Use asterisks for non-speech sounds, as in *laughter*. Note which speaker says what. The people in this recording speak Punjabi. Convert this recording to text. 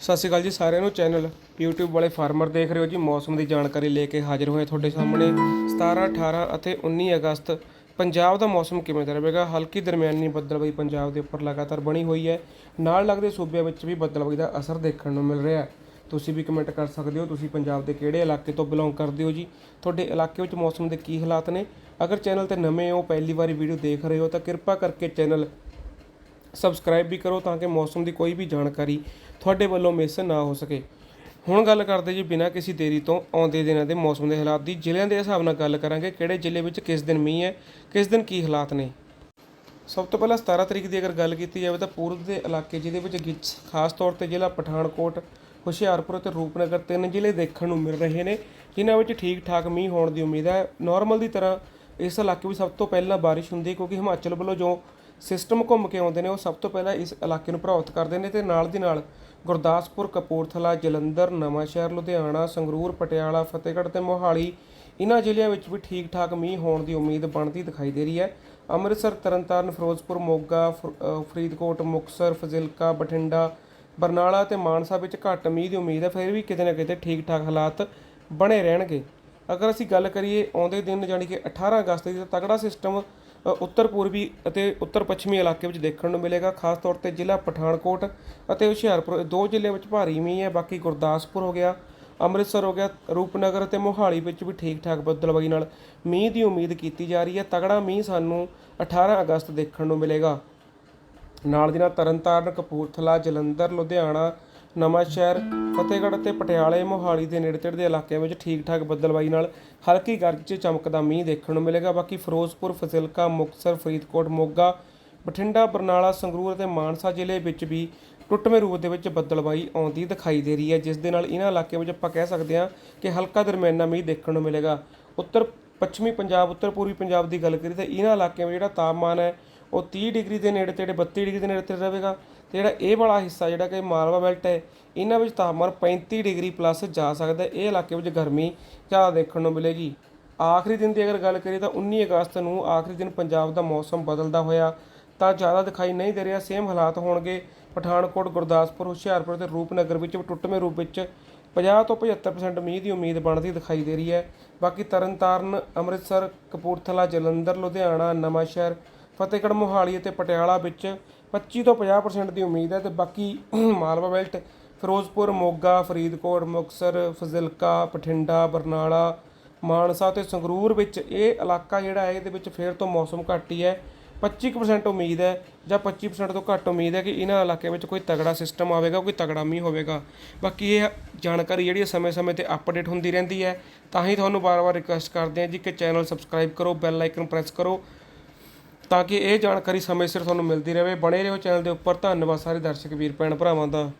Speaker 1: ਸਤਿ ਸ਼੍ਰੀ ਅਕਾਲ ਜੀ ਸਾਰਿਆਂ ਨੂੰ ਚੈਨਲ YouTube ਵਾਲੇ ਫਾਰਮਰ ਦੇਖ ਰਹੇ ਹੋ ਜੀ। ਮੌਸਮ ਦੀ ਜਾਣਕਾਰੀ ਲੈ ਕੇ ਹਾਜ਼ਰ ਹੋਏ ਤੁਹਾਡੇ ਸਾਹਮਣੇ। 17 18 ਅਤੇ 19 ਅਗਸਤ, ਪੰਜਾਬ ਦਾ ਮੌਸਮ ਕਿਵੇਂ ਦਾ ਰਹੇਗਾ? ਹਲਕੀ ਦਰਮਿਆਨੀ ਬੱਦਲਬਾਈ ਪੰਜਾਬ ਦੇ ਉੱਪਰ ਲਗਾਤਾਰ ਬਣੀ ਹੋਈ ਹੈ। ਨਾਲ ਲੱਗਦੇ ਸੂਬਿਆਂ ਵਿੱਚ ਵੀ ਬੱਦਲਬਾਈ ਦਾ ਅਸਰ ਦੇਖਣ ਨੂੰ ਮਿਲ ਰਿਹਾ ਹੈ। ਤੁਸੀਂ ਵੀ ਕਮੈਂਟ ਕਰ ਸਕਦੇ ਹੋ, ਤੁਸੀਂ ਪੰਜਾਬ ਦੇ ਕਿਹੜੇ ਇਲਾਕੇ ਤੋਂ ਬਿਲੋਂਗ ਕਰਦੇ ਹੋ ਜੀ? ਤੁਹਾਡੇ ਇਲਾਕੇ ਵਿੱਚ ਮੌਸਮ ਦੇ ਕੀ ਹਾਲਾਤ ਨੇ? ਅਗਰ ਚੈਨਲ ਤੇ ਨਵੇਂ ਹੋ, ਪਹਿਲੀ ਵਾਰੀ ਵੀਡੀਓ ਦੇਖ ਰਹੇ ਹੋ, ਤਾਂ ਕਿਰਪਾ ਕਰਕੇ ਚੈਨਲ ਸਬਸਕ੍ਰਾਈਬ ਵੀ ਕਰੋ ਤਾਂ ਕਿ ਮੌਸਮ ਦੀ ਕੋਈ ਵੀ ਜਾਣਕਾਰੀ ਤੁਹਾਡੇ ਵੱਲੋਂ ਮਿਸ ਨਾ ਹੋ ਸਕੇ। ਹੁਣ ਗੱਲ ਕਰਦੇ ਜੀ ਬਿਨਾਂ ਕਿਸੇ ਦੇਰੀ ਤੋਂ ਆਉਂਦੇ ਦਿਨਾਂ ਦੇ ਮੌਸਮ ਦੇ ਹਾਲਾਤ ਦੀ। ਜ਼ਿਲ੍ਹਿਆਂ ਦੇ ਹਿਸਾਬ ਨਾਲ ਗੱਲ ਕਰਾਂਗੇ ਕਿਹੜੇ ਜ਼ਿਲ੍ਹੇ ਵਿੱਚ ਕਿਸ ਦਿਨ ਮੀਂਹ ਹੈ, ਕਿਸ ਦਿਨ ਕੀ ਹਾਲਾਤ ਨੇ। ਸਭ ਤੋਂ ਪਹਿਲਾਂ 17 ਤਰੀਕ ਦੀ ਅਗਰ ਗੱਲ ਕੀਤੀ ਜਾਵੇ ਤਾਂ ਪੂਰਬ ਦੇ ਇਲਾਕੇ ਜਿਹਦੇ ਵਿੱਚ ਗਿੱਛ, ਖਾਸ ਤੌਰ ਤੇ ਜ਼ਿਲ੍ਹਾ ਪਠਾਨਕੋਟ, ਹੁਸ਼ਿਆਰਪੁਰ ਅਤੇ ਰੂਪਨਗਰ ਤਿੰਨ ਜ਼ਿਲ੍ਹੇ ਦੇਖਣ ਨੂੰ ਮਿਲ ਰਹੇ ਨੇ, ਜਿਨ੍ਹਾਂ ਵਿੱਚ ਠੀਕ ਠਾਕ ਮੀਂਹ ਹੋਣ ਦੀ ਉਮੀਦ ਹੈ। ਨਾਰਮਲ ਦੀ ਤਰ੍ਹਾਂ ਇਸ ਇਲਾਕੇ ਵਿੱਚ ਸਭ ਤੋਂ ਪਹਿਲਾਂ ਬਾਰਿਸ਼ ਹੁੰਦੀ ਹੈ ਕਿਉਂਕਿ ਹਿਮਾਚਲ ਵੱਲੋਂ ਜੋ ਸਿਸਟਮ ਘੁੰਮ ਕੇ ਆਉਂਦੇ ਨੇ, ਉਹ ਸਭ ਤੋਂ ਪਹਿਲਾਂ ਇਸ ਇਲਾਕੇ ਨੂੰ ਪ੍ਰਭਾਵਿਤ ਕਰਦੇ ਨੇ ਤੇ ਨਾਲ ਦੀ ਨਾਲ ਗੁਰਦਾਸਪੁਰ, ਕਪੂਰਥਲਾ, ਜਲੰਧਰ, ਨਵਾਂਸ਼ਹਿਰ, ਲੁਧਿਆਣਾ, ਸੰਗਰੂਰ, ਪਟਿਆਲਾ, ਫਤਿਹਗੜ੍ਹ ਤੇ ਮੋਹਾਲੀ ਇਹਨਾਂ ਜ਼ਿਲ੍ਹਿਆਂ ਵਿੱਚ ਵੀ ਠੀਕ ਠਾਕ ਮੀਂਹ ਹੋਣ ਦੀ ਉਮੀਦ ਬਣਦੀ ਦਿਖਾਈ ਦੇ ਰਹੀ ਹੈ। ਅੰਮ੍ਰਿਤਸਰ, ਤਰਨਤਾਰਨ, ਫਿਰੋਜ਼ਪੁਰ, ਮੋਗਾ, ਫ- ਫਰੀਦਕੋਟ, ਮੁਕਤਸਰ, ਫਜ਼ਿਲਕਾ, ਬਠਿੰਡਾ, ਬਰਨਾਲਾ ਤੇ ਮਾਨਸਾ ਵਿੱਚ ਘੱਟ ਮੀਂਹ ਦੀ ਉਮੀਦ ਹੈ, ਫਿਰ ਵੀ ਕਿਤੇ ਨਾ ਕਿਤੇ ਠੀਕ ਠਾਕ ਹਾਲਾਤ ਬਣੇ ਰਹਿਣਗੇ। ਅਗਰ ਅਸੀਂ ਗੱਲ ਕਰੀਏ ਆਉਂਦੇ ਦਿਨ, ਯਾਨੀ ਕਿ 18 ਅਗਸਤ ਦੀ, ਤਾਂ ਤਗੜਾ ਸਿਸਟਮ ਉੱਤਰ ਪੂਰਬੀ ਅਤੇ ਉੱਤਰ ਪੱਛਮੀ ਇਲਾਕੇ ਵਿੱਚ ਦੇਖਣ ਨੂੰ ਮਿਲੇਗਾ। ਖਾਸ ਤੌਰ ਤੇ ਜ਼ਿਲ੍ਹਾ ਪਠਾਨਕੋਟ ਅਤੇ ਹੁਸ਼ਿਆਰਪੁਰ। ਦੋ ਜ਼ਿਲ੍ਹਿਆਂ ਵਿੱਚ ਭਾਰੀ ਮੀਂਹ ਹੈ, ਬਾਕੀ ਗੁਰਦਾਸਪੁਰ ਹੋ ਗਿਆ, ਅੰਮ੍ਰਿਤਸਰ ਹੋ ਗਿਆ, ਰੂਪਨਗਰ ਅਤੇ ਮੋਹਾਲੀ ਵਿੱਚ ਵੀ ਠੀਕ ਠਾਕ ਬੱਦਲਬਾਈ ਨਾਲ ਮੀਂਹ ਦੀ ਉਮੀਦ ਕੀਤੀ ਜਾ ਰਹੀ ਹੈ। ਤਗੜਾ ਮੀਂਹ ਸਾਨੂੰ 18 ਅਗਸਤ ਦੇਖਣ ਨੂੰ ਮਿਲੇਗਾ। ਨਾਲ ਦੀ ਨਾਲ ਤਰਨਤਾਰਨ, ਕਪੂਰਥਲਾ, ਜਲੰਧਰ, ਲੁਧਿਆਣਾ ਨਵਾਂਸ਼ਹਿਰ ਫਤਿਹਗੜ੍ਹ ਅਤੇ ਪਟਿਆਲੇ ਮੋਹਾਲੀ ਦੇ ਨੇੜੇ ਤੇੜੇ ਦੇ ਇਲਾਕਿਆਂ ਵਿੱਚ ਠੀਕ ਠਾਕ ਬੱਦਲਬਾਈ ਨਾਲ ਹਲਕੀ ਗਰਜ 'ਚ ਚਮਕਦਾ ਮੀਂਹ ਦੇਖਣ ਨੂੰ ਮਿਲੇਗਾ। ਬਾਕੀ ਫਿਰੋਜ਼ਪੁਰ, ਫਜ਼ਿਲਕਾ, ਮੁਕਤਸਰ, ਫਰੀਦਕੋਟ, ਮੋਗਾ, ਬਠਿੰਡਾ, ਬਰਨਾਲਾ, ਸੰਗਰੂਰ ਅਤੇ ਮਾਨਸਾ ਜ਼ਿਲ੍ਹੇ ਵਿੱਚ ਵੀ ਟੁੱਟਵੇਂ ਰੂਪ ਦੇ ਵਿੱਚ ਬੱਦਲਬਾਈ ਆਉਂਦੀ ਦਿਖਾਈ ਦੇ ਰਹੀ ਹੈ, ਜਿਸ ਦੇ ਨਾਲ ਇਹਨਾਂ ਇਲਾਕਿਆਂ ਵਿੱਚ ਆਪਾਂ ਕਹਿ ਸਕਦੇ ਹਾਂ ਕਿ ਹਲਕਾ ਦਰਮਿਆਨਾ ਮੀਂਹ ਦੇਖਣ ਨੂੰ ਮਿਲੇਗਾ। ਉੱਤਰ ਪੱਛਮੀ ਪੰਜਾਬ ਉੱਤਰ ਪੂਰਬੀ ਪੰਜਾਬ ਦੀ ਗੱਲ ਕਰੀਏ ਤਾਂ ਇਹਨਾਂ ਇਲਾਕਿਆਂ ਵਿੱਚ ਜਿਹੜਾ ਤਾਪਮਾਨ ਹੈ ਉਹ 30 ਡਿਗਰੀ ਦੇ ਨੇੜੇ ਤੇੜੇ 32 ਡਿਗਰੀ ਦੇ ਨੇੜੇ ਤੇੜੇ ਰਹੇਗਾ ਤੇ ਜਿਹੜਾ ਇਹ ਵਾਲਾ ਹਿੱਸਾ ਜਿਹੜਾ ਕਿ ਮਾਲਵਾ ਬੈਲਟ ਹੈ, ਇਹਨਾਂ ਵਿੱਚ ਤਾਪਮਾਨ 35 ਡਿਗਰੀ ਪਲੱਸ ਜਾ ਸਕਦਾ ਇਹ ਇਲਾਕੇ ਵਿੱਚ ਗਰਮੀ ਜ਼ਿਆਦਾ ਦੇਖਣ ਨੂੰ ਮਿਲੇਗੀ। ਆਖਰੀ ਦਿਨ ਦੀ ਅਗਰ ਗੱਲ ਕਰੀਏ ਤਾਂ 19 ਅਗਸਤ ਨੂੰ ਆਖਰੀ ਦਿਨ ਪੰਜਾਬ ਦਾ ਮੌਸਮ ਬਦਲਦਾ ਹੋਇਆ ਤਾਂ ਜ਼ਿਆਦਾ ਦਿਖਾਈ ਨਹੀਂ ਦੇ ਰਿਹਾ। ਸੇਮ ਹਾਲਾਤ ਹੋਣਗੇ ਪਠਾਨਕੋਟ, ਗੁਰਦਾਸਪੁਰ, ਹੁਸ਼ਿਆਰਪੁਰ ਤੇ ਰੂਪਨਗਰ ਵਿੱਚ ਟੁੱਟਵੇਂ ਰੂਪ ਵਿੱਚ 50 ਤੋਂ 75% ਮੀਂਹ ਦੀ ਉਮੀਦ ਬਣਦੀ ਦਿਖਾਈ ਦੇ ਰਹੀ ਹੈ। ਬਾਕੀ ਤਰਨਤਾਰਨ, ਅੰਮ੍ਰਿਤਸਰ, ਕਪੂਰਥਲਾ, ਜਲੰਧਰ, ਲੁਧਿਆਣਾ, ਨਵਾਂਸ਼ਹਿਰ ਫਤਿਹਗੜ੍ਹ ਮੋਹਾਲੀ ਅਤੇ ਪਟਿਆਲਾ ਵਿੱਚ 25 ਤੋਂ 50% ਦੀ ਉਮੀਦ ਹੈ ਤੇ ਬਾਕੀ *clears throat* ਮਾਲਵਾ ਬੈਲਟ, ਫਿਰੋਜ਼ਪੁਰ, ਮੋਗਾ, ਫਰੀਦਕੋਟ, ਮੁਕਤਸਰ, ਫਜ਼ਿਲਕਾ, ਬਠਿੰਡਾ, ਬਰਨਾਲਾ, ਮਾਨਸਾ ਤੇ ਸੰਗਰੂਰ ਵਿੱਚ ਇਹ ਇਲਾਕਾ ਜਿਹੜਾ ਹੈ ਇਹਦੇ ਵਿੱਚ ਫੇਰ ਤੋਂ ਮੌਸਮ ਘੱਟ ਹੀ ਹੈ। 25% ਉਮੀਦ ਹੈ ਜਾਂ 25% ਤੋਂ ਘੱਟ ਉਮੀਦ ਹੈ ਕਿ ਇਹਨਾਂ ਇਲਾਕੇ ਵਿੱਚ ਕੋਈ ਤਗੜਾ ਸਿਸਟਮ ਆਵੇਗਾ, ਕੋਈ ਤਗੜਾ ਮੀਂਹ ਹੋਵੇਗਾ। ਬਾਕੀ ਇਹ ਜਾਣਕਾਰੀ ਜਿਹੜੀ ਹੈ ਸਮੇਂ-ਸਮੇਂ ਤੇ ਅਪਡੇਟ ਹੁੰਦੀ ਰਹਿੰਦੀ ਹੈ। ਤਾਂ ਹੀ ਤੁਹਾਨੂੰ ਵਾਰ-ਵਾਰ ਰਿਕੁਐਸਟ ਕਰਦੇ ਹਾਂ ਜੀ ਕਿ ਚੈਨਲ ਸਬਸਕ੍ਰਾਈਬ ਕਰੋ ਬੈਲ ਆਈਕਨ ਪ੍ਰੈਸ ਕਰੋ ਤਾਂ ਕਿ ਇਹ ਜਾਣਕਾਰੀ ਸਮੇਂ ਸਿਰ ਤੁਹਾਨੂੰ ਮਿਲਦੀ ਰਹੇ। ਬਣੇ ਰਹੋ ਚੈਨਲ ਦੇ ਉੱਪਰ। ਧੰਨਵਾਦ ਸਾਰੇ ਦਰਸ਼ਕ, ਵੀਰ, ਭੈਣ, ਭਰਾਵਾਂ ਦਾ।